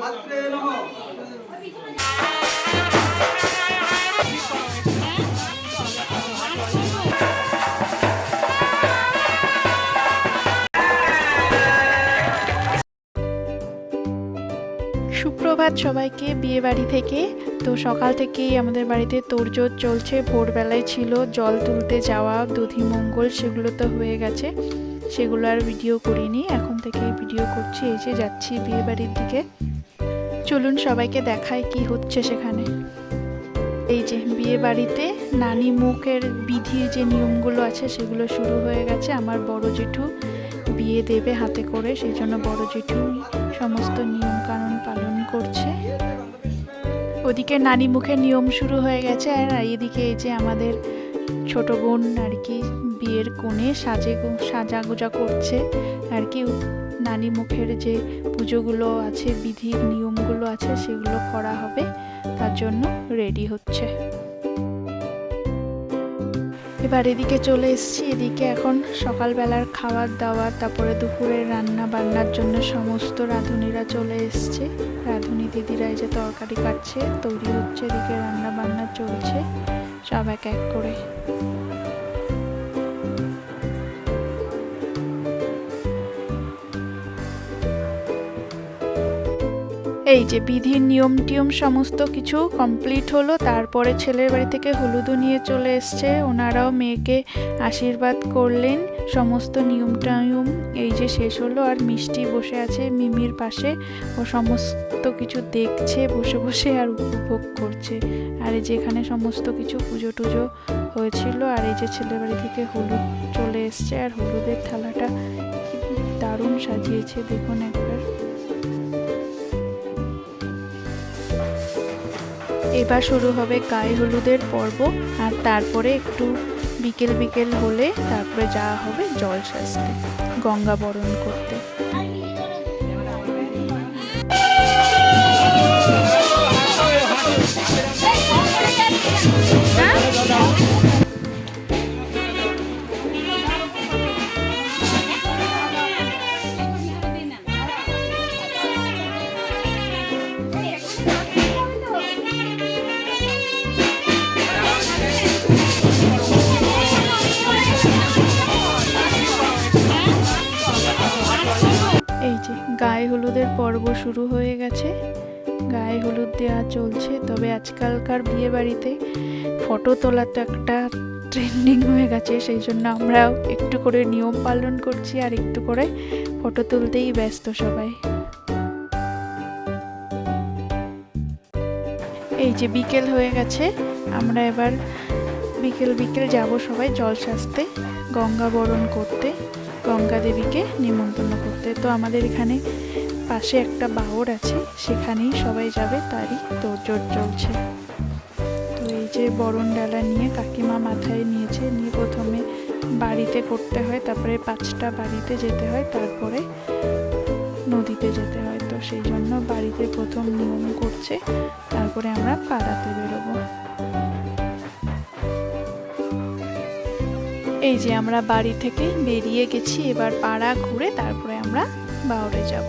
মাত্রে সুপ্রভাত সবাইকে, বিয়ে বাড়ি থেকে। তো সকাল থেকেই আমাদের বাড়িতে তোড়জোড় চলছে। ভোরবেলায় ছিল জল তুলতে যাওয়া দধিমঙ্গল সেগুলো তো হয়ে গেছে। সেগুলো আর ভিডিও করিনি, এখন থেকে ভিডিও করছি, এই যে যাচ্ছি বিয়ে বাড়ির দিকে। চলুন সবাইকে দেখায় কি হচ্ছে সেখানে। এই যে বিয়ে বাড়িতে নানি মুখের বিধির যে নিয়মগুলো আছে, সেগুলো শুরু হয়ে গেছে। আমার বড় জেঠু বিয়ে দেবে হাতে করে, সেই জন্য বড় জেঠু সমস্ত নিয়ম কানুন পালন করছে। ওদিকে নানি মুখের নিয়ম শুরু হয়ে গেছে, আর এদিকে এই যে আমাদের ছোট বোন আর কি বিয়ের কোণে সাজে সাজাগোজা করছে। আর কি, নানি মুখের যে পুজোগুলো আছে বিধির নিয়মগুলো আছে, সেগুলো করা হবে। তার জন্য রেডি হচ্ছে। এবার এদিকে চলে এসেছি। এদিকে এখন সকালবেলার খাবার দাবার তারপরে দুপুরের রান্না বান্নার জন্য সমস্ত রাঁধুনিরা চলে এসছে। রাঁধুনি দিদিরা এই যে তরকারি কাটছে, তৈরি হচ্ছে, এদিকে রান্না বান্না চলছে, সব এক এক করে। এই যে বিধির নিয়ম টিয়ম সমস্ত কিছু কমপ্লিট হলো, তারপরে ছেলের বাড়ি থেকে হলুদও নিয়ে চলে এসছে। ওনারাও মেয়েকে আশীর্বাদ করলেন। সমস্ত নিয়ম টায়ম এই যে শেষ হলো, আর মিষ্টি বসে আছে মিমির পাশে। ও সমস্ত কিছু দেখছে, বসে বসে আর উপভোগ করছে। আর এই যে এখানে সমস্ত কিছু পুজো টুজো হয়েছিল, আর এই যে ছেলের বাড়ি থেকে হলুদ চলে এসছে। আর হলুদের থালাটা দারুণ সাজিয়েছে, দেখুন একবার। এবার শুরু হবে গায়ে হলুদের পর্ব, আর তারপরে একটু বিকেল বিকেল হলে তারপরে যাওয়া হবে জল সাজতে, গঙ্গা বরণ করতে। এই শুরু হয়ে গেছে। গায়ে হলুদ দেওয়া চলছে। তবে আজকালকার বিয়ে বাড়িতে ফটো তোলা তো একটা ট্রেন্ডিং হয়ে গেছে। সেই জন্য আমরাও একটু করে নিয়ম পালন করছি আর একটু করে ফটো তুলতেই ব্যস্ত সবাই। এই যে বিকেল হয়ে গেছে। আমরা এবার বিকেল বিকেল যাব সবাই জল সাজতে, গঙ্গা বরণ করতে, গঙ্গা দেবীকে নিমন্ত্রণ করতে। তো আমাদের এখানে পাশে একটা বাওর আছে, সেখানেই সবাই যাবে, তারই তোড়জোড় চলছে। তো এই যে বরণ ডালা নিয়ে কাকিমা মাথায় নিয়েছে, নিয়ে প্রথমে বাড়িতে করতে হয়, তারপরে পাঁচটা বাড়িতে যেতে হয়, তারপরে নদীতে যেতে হয়। তো সেই জন্য বাড়িতে প্রথম নিয়ম করছে, তারপরে আমরা পাড়াতে বেরোবো। এই যে আমরা বাড়ি থেকে বেরিয়ে গেছি, এবার পাড়া ঘুরে তারপরে আমরা বাউরে যাব।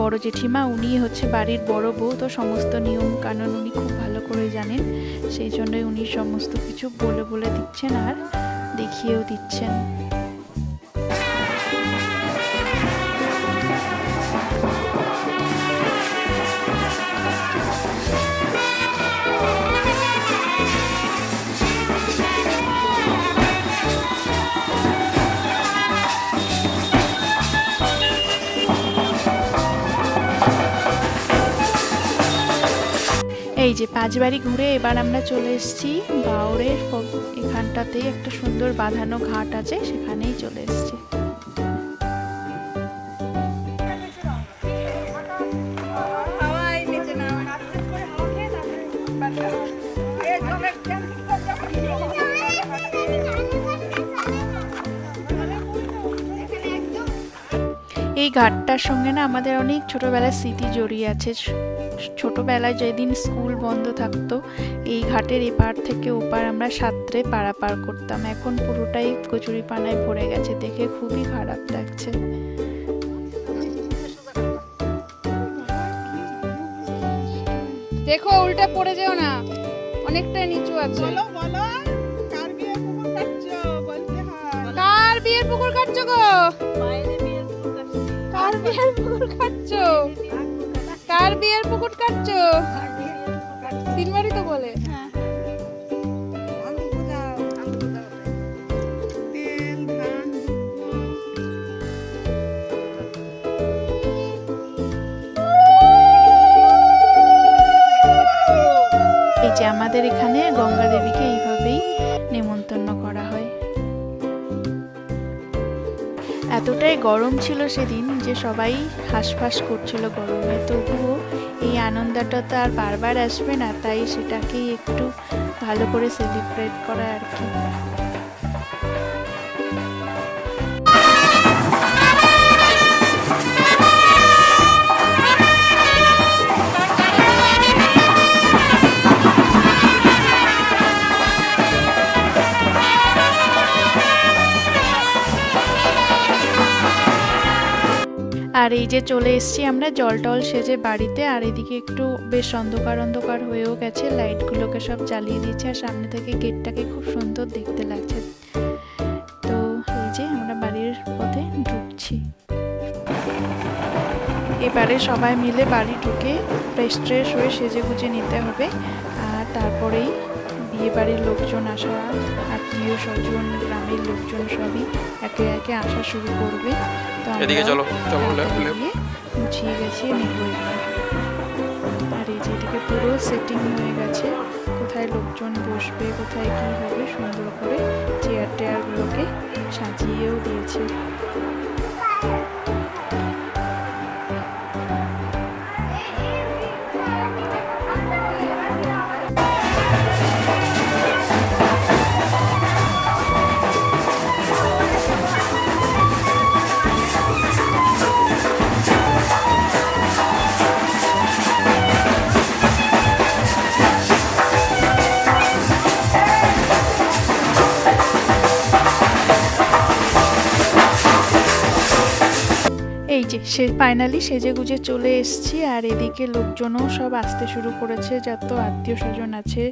বড় জেঠিমা, উনি হচ্ছে বাড়ির বড় বউ। তো সমস্ত নিয়ম কানুন উনি খুব ভালো করে জানেন। সেই জন্যই উনি সমস্ত কিছু বলে বলে দিচ্ছেন আর দেখিয়েও দিচ্ছেন। রাজবাড়ি ঘুরে এবার আমরা চলে এসেছি বাউরের এখানটাতে একটা সুন্দর বাঁধানো ঘাট আছে, সেখানেই চলে এসেছি। এই ঘাটটার সঙ্গে না আমাদের অনেক ছোটবেলার স্মৃতি জড়িয়ে আছে। ছোটবেলায় যেদিন স্কুল বন্ধ থাকতো এই ঘাটের এপার থেকে ওপার আমরা সাঁতরে পারাপার করতাম। এখন পুরোটাই কচুরি পানায় ভরে গেছে দেখে খুবই খারাপ লাগছে। দেখো উল্টে পড়ে যেও না। অনেকটা নিচু আছে। বলো বলো কার বিয়ে কুকুর কাটছো? বলতে হয়। কার বিয়ের পুকুর কাটছো গো? কার বিয়ের পুকুর কাটছো। কার বিয়ের পুকুর কাটছো? তিনবারই তো বলে। তেল ধান দুব্বো এই যে আমাদের এখানে গঙ্গা দেবীকে এইভাবেই নেমন্তন্ন করা হয়। এতটাই গরম ছিল সেদিন যে সবাই হাঁসফাঁস করছিল গরমে। তবুও এই আনন্দটা তো আর বারবার আসবে না, তাই সেটাকেই একটু ভালো করে সেলিব্রেট করা আর কি। আর এই যে চলে এসেছি আমরা, জল টল সেজে বাড়িতে, আর এদিকে একটু বেশ অন্ধকার অন্ধকার হয়েও গেছে, লাইটগুলোকে সব জ্বালিয়ে দিয়েছে, আর সামনে থেকে গেটটাকে খুব সুন্দর দেখতে লাগছে। তো এই যে আমরা বাড়ির পথে ঢুকছি। এবারে সবাই মিলে বাড়ি ঢুকে ফ্রেশ ট্রেশ হয়ে সেজে গুজে নিতে হবে, আর তারপরেই বিয়ে বাড়ির লোকজন আসা, আত্মীয় স্বজন, গ্রামের লোকজন সবই একে একে আসা শুরু করবে। এদিকে চলো চলো লে লে লেফট গুছিয়ে গেছে নেব আর এই যেদিকে পুরো সেটিং হয়ে গেছে। কোথায় লোকজন বসবে কোথায় কী হবে সুন্দর করে চেয়ার টেয়ারগুলোকে সাজিয়েও দিয়েছে। এই যে, সে ফাইনালি সেজে গুজে চলে এসছি আর এদিকে লোকজনও সব আসতে শুরু করেছে। যত আত্মীয় স্বজন আছে,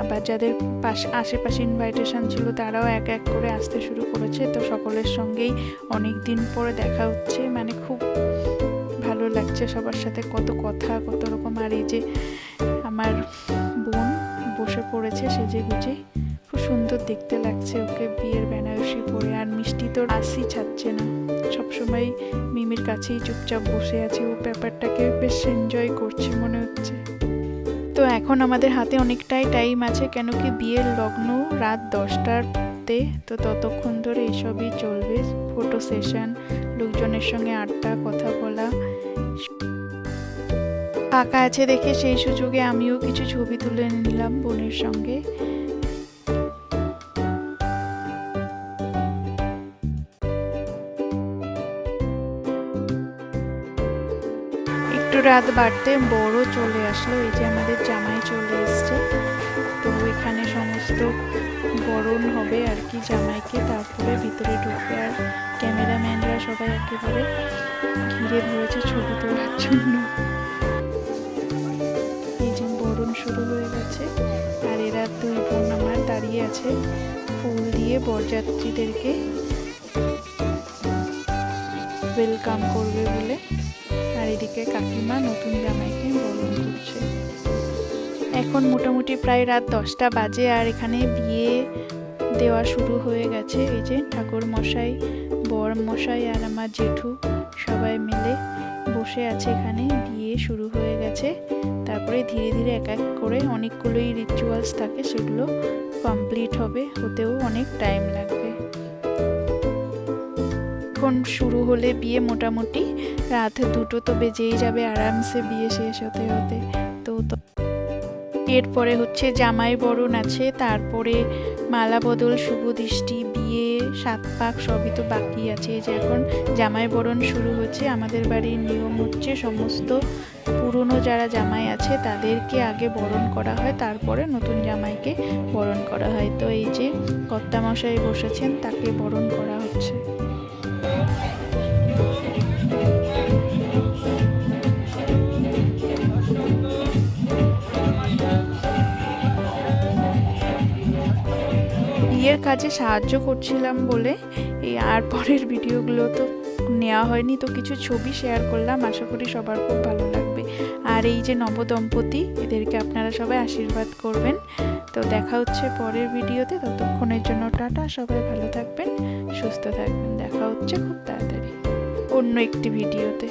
আবার যাদের পাশ, আশেপাশে ইনভাইটেশন ছিল তারাও এক এক করে আসতে শুরু করেছে। তো সকলের সঙ্গেই অনেক দিন পরে দেখা হচ্ছে। মানে খুব ভালো লাগছে সবার সাথে কত কথা, কত রকম। আর এই যে আমার বোন বসে পড়েছে সেজে গুজে সুন্দর দেখতে লাগছে ওকে, বিয়ের বেনারসি পরে, আর মিষ্টি তো আসি ছাড়ছে না। সবসময় মিমির কাছেই চুপচাপ বসে আছে, ও ব্যাপারটাকে বেশ এনজয় করছে মনে হচ্ছে। তো এখন আমাদের হাতে অনেকটাই টাইম আছে, কেন কি বিয়ের লগ্ন রাত দশটাতে তো ততক্ষণ ধরে এসবই চলবে। ফটো সেশন লোকজনের সঙ্গে আড্ডা, কথা বলা। ফাঁকা আছে দেখে সেই সুযোগে আমিও কিছু ছবি তুলে নিলাম বোনের সঙ্গে। একটু রাত বাড়তে বড় চলে আসলো, এই যে আমাদের জামাই চলে এসছে। তো এখানে সমস্ত বরণ হবে আর কি জামাইকে, তারপরে ভিতরে ঢুকবে আর ক্যামেরাম্যানরা সবাই একেবারে ঘিরে ধরেছে ছবি তোলার জন্য। এই যে বরণ শুরু হয়ে গেছে, আর এরা দুই বোন আমার দাঁড়িয়ে আছে ফুল দিয়ে বরযাত্রীদেরকে ওয়েলকাম করবে বলে। এদিকে কাকিমা নতুন জামাইকে বরণ করছে। এখন মোটামুটি প্রায় রাত দশটা বাজে আর এখানে বিয়ে দেওয়া শুরু হয়ে গেছে। এই যে ঠাকুর মশাই, বর মশাই আর আমার জেঠু সবাই মিলে বসে আছে এখানে। বিয়ে শুরু হয়ে গেছে। তারপরে ধীরে ধীরে এক এক করে অনেকগুলোই রিচুয়ালস থাকে, সেগুলো কমপ্লিট হবে। হতেও অনেক টাইম লাগবে। এখন শুরু হলে বিয়ে মোটামুটি। রাত দুটো তো বেজেই যাবে, আরামসে বিয়ে শেষ হতে হতে। তো এরপরে হচ্ছে জামাই বরণ আছে, তারপরে মালা বদল, শুভ দৃষ্টি, বিয়ে, সাত পাক সবই তো বাকি আছে। যে এখন জামাই বরণ শুরু হচ্ছে, আমাদের বাড়ির নিয়ম হচ্ছে সমস্ত পুরনো যারা জামাই আছে, তাদেরকে আগে বরণ করা হয়, তারপরে নতুন জামাইকে বরণ করা হয়। তো এই যে কর্তামশাই বসেছেন, তাকে বরণ করা হচ্ছে। বিয়ের কাজে সাহায্য করছিলাম বলে এই আর পরের ভিডিওগুলো তো নেওয়া হয়নি, তো কিছু ছবি শেয়ার করলাম। আশা করি সবার খুব ভালো লাগবে। আর এই যে নবদম্পতি, এদেরকে আপনারা সবাই আশীর্বাদ করবেন। তো দেখা হচ্ছে পরের ভিডিওতে। ততক্ষণের জন্য টাটা, সবাই ভালো থাকবেন, সুস্থ থাকবেন। দেখা হচ্ছে খুব তাড়াতাড়ি অন্য একটি ভিডিওতে।